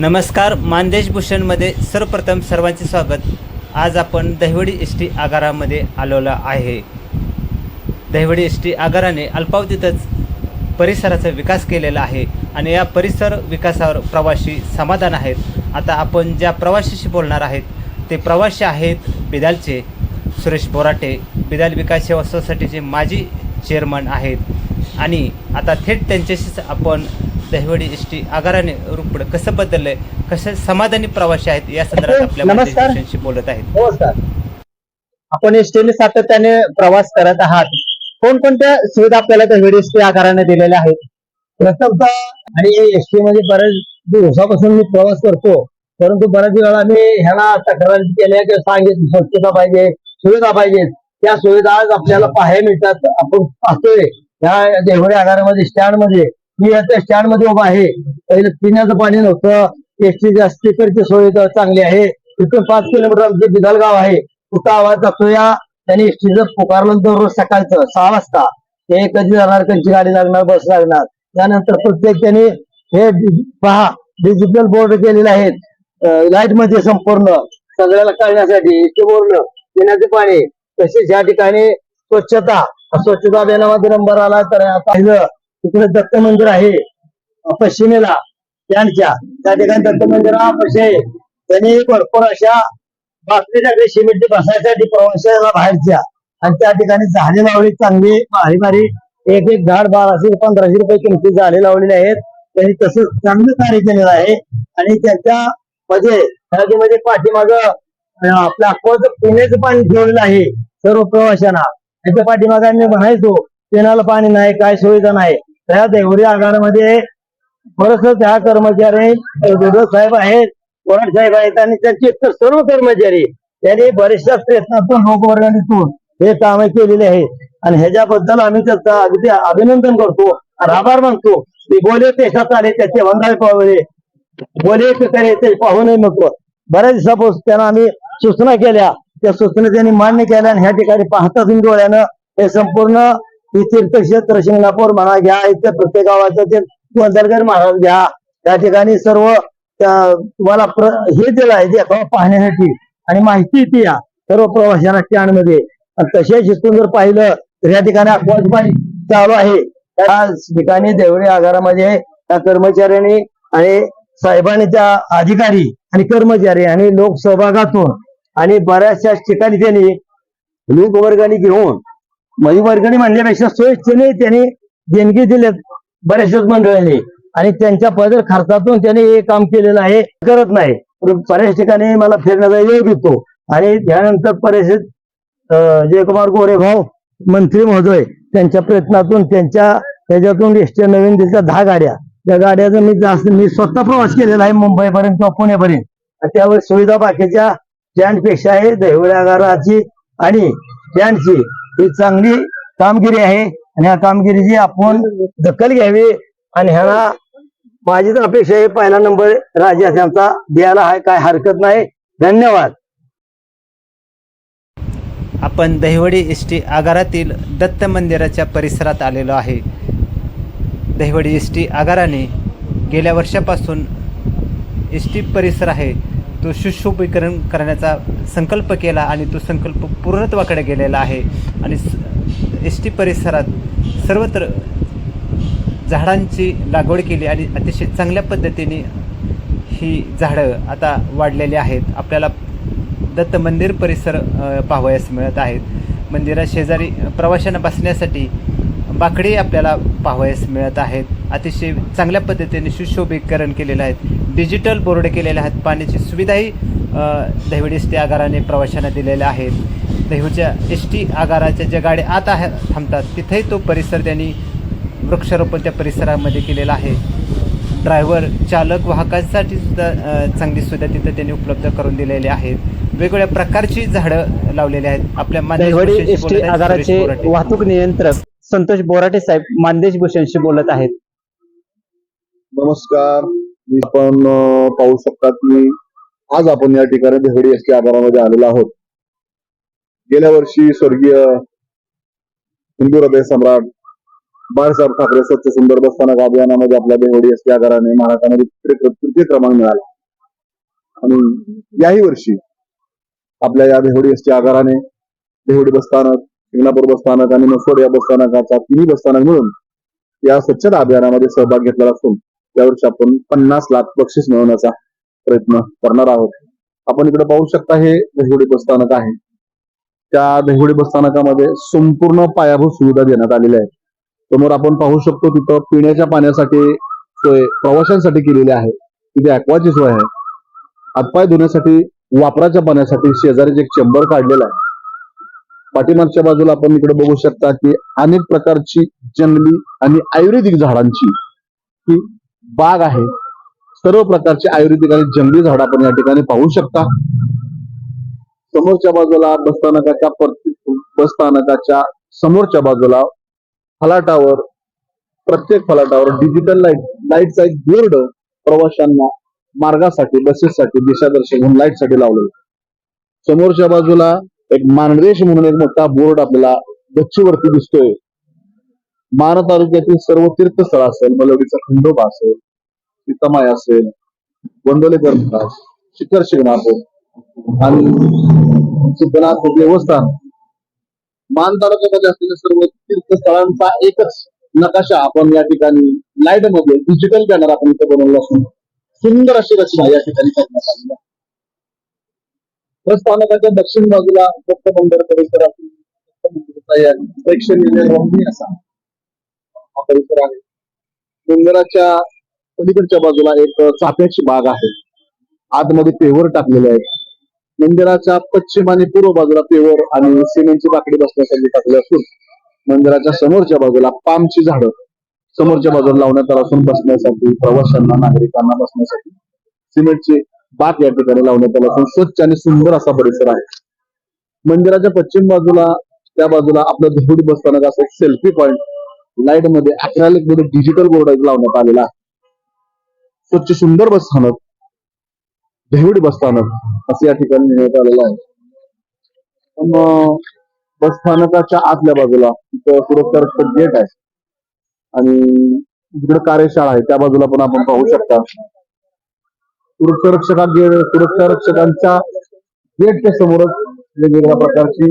नमस्कार मानदेश भूषणमध्ये सर्वप्रथम सर्वांचे स्वागत. आज आपण दहिवडी एस टी आगारामध्ये आलेलो आहे. दहिवडी एस टी आगाराने अल्पावधीतच परिसराचा विकास केलेला आहे आणि या परिसर विकासावर प्रवासी समाधान आहेत. आता आपण ज्या प्रवाशीशी बोलणार आहेत ते प्रवासी आहेत बिदालचे सुरेश बोराटे बिदाल विकास सेवा सोसायटीचे माजी चेअरमन आहेत. आणि आता थेट त्यांच्याशीच आपण दहिवडी एस टी आगाराने रूपड कसं बदललंय? कसं समाधानी प्रवासी आहेत? या संदर्भात आपल्या बोलत आहेत. नमस्कार. आपण एसटीने सातत्याने प्रवास करत आहात. कोणकोणत्या सुविधा आपल्याला दहिवडी एसटी आकाराने दिलेल्या आहेत? प्रथमतः आणि एसटी मध्ये बऱ्याच दिवसापासून मी प्रवास करतो परंतु बऱ्याच वेळा मी ह्याला तक्रार केल्या की सांगितलं स्वच्छता पाहिजे सुविधा पाहिजे. त्या सुविधा आज आपल्याला पाहायला मिळतात. आपण पाहतोय या देवडे आगारामध्ये स्टँडमध्ये मी आता स्टँडमध्ये उभा आहे. पहिलं पिण्याचं पाणी नव्हतं. एसटी स्पीकरची सोय चांगली आहे. इथून पाच किलोमीटर आमचे बिदाल गाव आहे. कुठं आवाज जातो या? त्यांनी एसटीचं पुकारलं दररोज सकाळचं सहा वाजता हे कधी जाणार त्यांची गाडी लागणार बस लागणार. त्यानंतर प्रत्येक त्यांनी हे पहा डिजिटल बोर्ड केलेले आहेत. लाइटमध्ये संपूर्ण सगळ्याला कळण्यासाठी एसटी बोर्ड पिण्याचे पाणी. तसेच या ठिकाणी स्वच्छता. स्वच्छता अभियानामध्ये नंबर आला तर पाहिलं तिकडे दत्त मंदिर आहे पश्चिमेला त्यांच्या. त्या ठिकाणी दत्त मंदिरापाशी त्यांनी भरपूर अशा बाकी सगळे सिमेंट बसायसाठी प्रवाशाला बाहेरच्या. आणि त्या ठिकाणी झाडे लावली चांगली भारी भारी. एक एक झाड बाराशे पंधराशे रुपये किमती झाडे लावलेले आहेत. त्यांनी तसंच चांगलं कार्य केलेलं आहे. आणि त्यांच्या मध्ये नदीमध्ये पाठीमाग आपल्या अकोचं पिण्याचं पाणी ठेवलेलं आहे सर्व प्रवाशांना. त्याच्या पाठीमागे आम्ही म्हणायचो पिण्याला पाणी नाही काय सुविधा नाही. त्या देवरी आगारामध्ये बरस त्या कर्मचारी दुधो साहेब आहेत कोराड साहेब आहेत आणि त्यांचे इतर सर्व कर्मचारी त्यांनी बरेचशा प्रयत्नातून लोकवर्गणीतून हे कामे केलेले आहेत. आणि ह्याच्याबद्दल आम्ही त्याचं अगदी अभिनंदन करतो आणि आभार मानतो. की बोले देशात आले त्याचे वंदाळे पावले. बोले ते पाहू नये नको. बऱ्याच दिवसापासून त्यांना आम्ही सूचना केल्या. त्या सूचना त्यांनी मान्य केल्या आणि ह्या ठिकाणी पाहता तुम्ही डोळ्यानं हे संपूर्ण ही तीर्थक्षेत्र शिंगणापूर म्हणा घ्या. इथे प्रत्येक गावाचं ते गोंधळगड महाराज घ्या. त्या ठिकाणी सर्व तुम्हाला हे दिलं आहे पाहण्यासाठी. आणि माहिती ती या सर्व प्रवाशांना स्टँडमध्ये. तसेच इथून जर पाहिलं तर या ठिकाणी आकाशवाणी चालू आहे. त्या ठिकाणी देवळी आगारामध्ये त्या कर्मचाऱ्यांनी आणि साहेबांनी त्या अधिकारी आणि कर्मचारी आणि लोक सहभागातून आणि बऱ्याचशा ठिकाणी त्यांनी लोकवर्गाने घेऊन मधी वर्गणी म्हणल्यापेक्षा सोयीस्तेने त्यांनी देणगी दिल्यात बऱ्याचशाच मंडळांनी. आणि त्यांच्या पदर खर्चातून त्यांनी हे काम केलेलं आहे. करत नाही. बऱ्याच ठिकाणी मला फिरण्याचा वेळ येतो आणि त्यानंतर परिषद जयकुमार गोरे भाऊ मंत्री महोदय त्यांच्या प्रयत्नातून त्यांच्या त्याच्यातून एसटी नवीन दिसल्या दहा गाड्या. त्या गाड्याचा मी जास्त मी स्वतः प्रवास केलेला आहे मुंबईपर्यंत किंवा पुण्यापर्यंत आणि त्यावेळी सुविधा बाकीच्या स्टँडपेक्षा आहे देवळागाराची आणि स्टँडची ही चांगली कामगिरी आहे आणि ह्या कामगिरीची आपण दखल घ्यावी आणि ह्याला माझी तर अपेक्षा आहे. पहिला नंबर राजा यांचा द्यायला आहे. काय हरकत नाही. धन्यवाद. आपण दहिवडी एस टी आगारातील दत्त मंदिराच्या परिसरात आलेलो आहे. दहिवडी एस टी आगाराने गेल्या वर्षापासून एस टी परिसर आहे. तो सुशोभीकरण करण्याचा संकल्प केला आणि तो संकल्प पूर्णत्वाकडे गेलेला आहे. आणि एस टी परिसरात सर्वत्र झाडांची लागवड केली आणि अतिशय चांगल्या पद्धतीने ही झाडं आता वाढलेली आहेत. आपल्याला दत्त मंदिर परिसर पाहावयास मिळत आहेत. मंदिराशेजारी प्रवाशांना बसण्यासाठी बाकडे आपल्याला पाहावयास मिळत आहेत. अतिशय चांगल्या पद्धतीने सुशोभीकरण केलेलं आहे. डिजिटल बोर्ड केलेले आहेत. पाण्याची सुविधाही दहिवडी एस टी आगाराने प्रवाशांना दिलेल्या आहेत. दहिवडच्या एस टी आगाराच्या ज्या गाड्या आत आहे थांबतात तिथेही तो परिसर त्यांनी वृक्षारोपण त्या परिसरामध्ये केलेला आहे. ड्रायव्हर चालक वाहकांसाठी सुद्धा चांगली सुविधा तिथं त्यांनी उपलब्ध करून दिलेली आहेत. वेगवेगळ्या प्रकारची झाडं लावलेली आहेत. आपल्या आहेत. वाहतूक नियंत्रक संतोष बोराटे साहेब मानदेश भूषणशी बोलत आहेत. नमस्कार. आपण पाहू शकता की आज आपण या ठिकाणी देहडी एस टी आगारामध्ये आलेलो आहोत. गेल्या वर्षी स्वर्गीय हिंदू हृदय सम्राट बाळासाहेब ठाकरे स्वच्छ सुंदर बसस्थानक अभियानामध्ये आपल्या देहडी एस टी आगाराने महाराष्ट्रामध्ये तृतीय क्रमांक मिळाला. आणि याही वर्षी आपल्या या देवडी एस टी आगाराने देवडी बसस्थानक शिंगणापूर बसस्थानक आणि मसोड या बसस्थानकाचा तिन्ही बसस्थानक मिळून या स्वच्छता अभियानामध्ये सहभाग घेतलेला असून यावर्षी आपण पन्नास लाख बक्षीस मिळवण्याचा प्रयत्न करणार आहोत. आपण इकडे पाहू शकता हे दहिवडी बसस्थानक आहे. त्या दहिवडी बसस्थानकामध्ये संपूर्ण पायाभूत सुविधा देण्यात आलेल्या आहेत. समोर आपण पाहू शकतो तिथं पिण्याच्या पाण्यासाठी सोय प्रवाशांसाठी केलेली आहे. तिथे ऍक्वाची सोय आहे. हातपाय धुण्यासाठी वापराच्या पाण्यासाठी शेजारीच एक चेंबर काढलेला आहे. पाठीमागच्या बाजूला आपण इकडे बघू शकता की अनेक प्रकारची जंगली आणि आयुर्वेदिक झाडांची ही बाग आहे. सर्व प्रकारची आयुर्वेदिक आणि जंगली झाड आपण या ठिकाणी पाहू शकता. समोरच्या बाजूला बसस्थानकाच्या बसस्थानकाच्या समोरच्या बाजूला फलाटावर प्रत्येक फलाटावर डिजिटल लाइट लाईटचा एक बोर्ड प्रवाशांना मार्गासाठी बसेससाठी दिशादर्शक म्हणून लाईटसाठी लावलेला समोरच्या बाजूला एक मानदेश म्हणून एक मोठा बोर्ड आपल्याला गच्चीवरती दिसतोय. मान तालुक्यातील सर्व तीर्थस्थळ असेल मलवडीचा खंडोबा असेल सीतामाय असेल गोंदवलेकर महाराज शिखर शिंगणापूर आणि सिद्धनाथ देवस्थान. मान तालुक्यामध्ये असलेल्या सर्व तीर्थस्थळांचा एकच नकाशा आपण या ठिकाणी लाइटमध्ये डिजिटल बॅनर आपण इथे बनवला असून सुंदर अशी रचना या ठिकाणी करण्यात आली आहे. प्रस्थानकाच्या दक्षिण बाजूला दत्त मंदिर परिसर प्रेक्षणीय रमणीय असा हा परिसर आहे. मंदिराच्या पलीकडच्या बाजूला एक चाफ्याची बाग आहे. आतमध्ये पेवर टाकलेले आहेत. मंदिराच्या पश्चिम आणि पूर्व बाजूला पेवर आणि सिमेंटची बाकडी बसण्यासाठी टाकली असून मंदिराच्या समोरच्या बाजूला पामची झाडं समोरच्या बाजूला लावण्यात आला असून बसण्यासाठी प्रवाशांना नागरिकांना बसण्यासाठी सिमेंटची बाग या ठिकाणी लावण्यात आला. असून स्वच्छ आणि सुंदर असा परिसर आहे. मंदिराच्या पश्चिम बाजूला त्या बाजूला आपलं दहविड बस स्थानक असं एक सेल्फी पॉईंट लाइटमध्ये अक्रॅलिकमध्ये डिजिटल बोर्ड लावण्यात आलेला आहे. स्वच्छ सुंदर बसस्थानक देहुडी बसस्थानक असं या ठिकाणी नेण्यात आलेलं आहे. पण अं, बसस्थानकाच्या आतल्या बाजूला तिथं सुरक्षा गेट आहे. आणि जिकडे कार्यशाळा आहे. त्या बाजूला पण आपण पाहू शकता. सुरक्षा रक्षका सुरक्षा रक्षकांच्या गेटच्या समोरच वेगवेगळ्या प्रकारची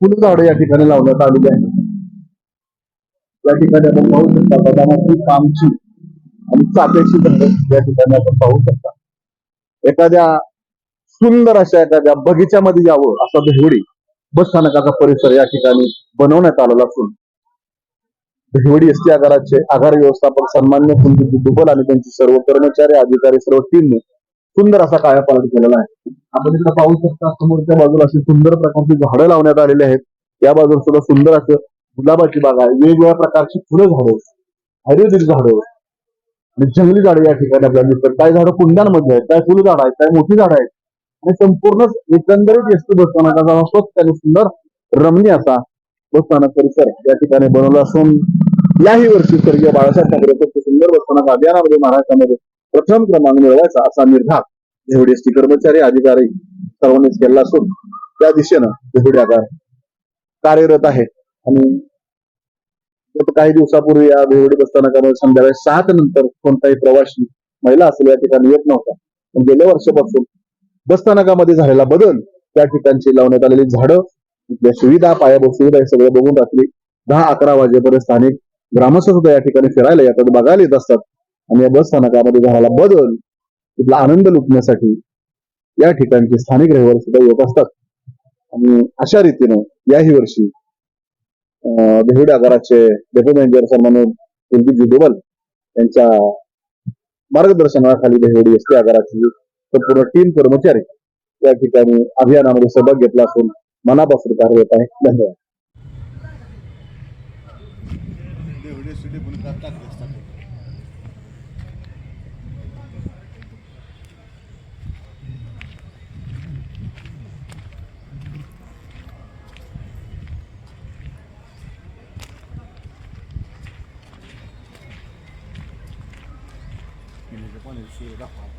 फुलझाडं या ठिकाणी लावण्यात आलेली आहे या ठिकाणी आपण पाहू शकता बदामाची पामची आणि चाफ्याची झाडं या ठिकाणी आपण पाहू शकता. एखाद्या सुंदर अशा एखाद्या बगीच्यामध्ये यावं असा देहवडी बस स्थानकाचा परिसर या ठिकाणी बनवण्यात आलेला असून भिवडी एस टी आगाराचे आगार व्यवस्थापक सन्मान्य कुलदीप दुबल आणि त्यांची सर्व कर्मचारी अधिकारी सर्व टीमने सुंदर असा कायापालट केलेला आहे. आपण इकडे पाहू शकता समोरच्या बाजूला अशी सुंदर प्रकारची झाडं लावण्यात आलेली आहेत. या बाजूला सुद्धा सुंदर असं गुलाबाची बाग आहे. वेगवेगळ्या प्रकारची फुलं झाडं आयुर्वेदिक झाडं आणि जंगली झाडं या ठिकाणी आपल्याला दिसतात. काही झाडं कुंड्यांमध्ये आहेत काही फुल झाडं आहेत काही मोठी झाडं आहेत. आणि संपूर्ण एकंदरीत एसटी बसस्थानकाचा स्वच्छ आणि सुंदर रमणीय असा बसस्थानक परिसर या ठिकाणी बनवला असून याही वर्षी स्वर्गीय बाळासाहेब ठाकरे सुंदर बसस्थानक अभियानामध्ये महाराष्ट्रामध्ये प्रथम क्रमांक मिळवायचा असा निर्धार झेवडी एसटी कर्मचारी अधिकारी सर्वांनीच केला असून त्या दिशेनं झेवडी आगार कार्यरत आहे. आणि काही दिवसापूर्वी या भेवडी बसस्थानकामध्ये संध्याकाळी सात नंतर कोणताही प्रवासी महिला असेल या ठिकाणी येत नव्हता. पण गेल्या वर्षापासून बसस्थानकामध्ये झालेला बदल त्या ठिकाणची लावण्यात आलेली झाडं इथल्या सुविधा पायाभूत सुविधा हे सगळं बघून रात्री दहा अकरा वाजेपर्यंत स्थानिक ग्रामस्थ सुद्धा या ठिकाणी फिरायला येतात बघायला येत असतात. आणि या बस स्थानकामध्ये झालेला बदल तिथला आनंद लुटण्यासाठी या ठिकाणचे स्थानिक रहिवासी सुद्धा येत असतात. आणि अशा रीतीनं याही वर्षी अं, आगाराचे डेप्युटी मॅनेजर सन्मान्य कुलदीप जुदेवल यांच्या मार्गदर्शनाखाली देहुडी एस टी आगाराची संपूर्ण टीम कर्मचारी या ठिकाणी अभियानामध्ये सहभाग घेतला असून मनापासून कार्य होत आहे धन्यवाद Gracias.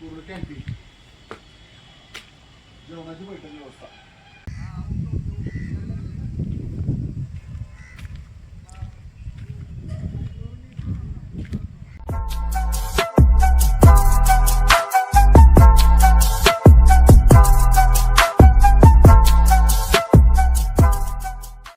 पूर्ण कॅम्पिंग जेवणाची बैठक व्यवस्था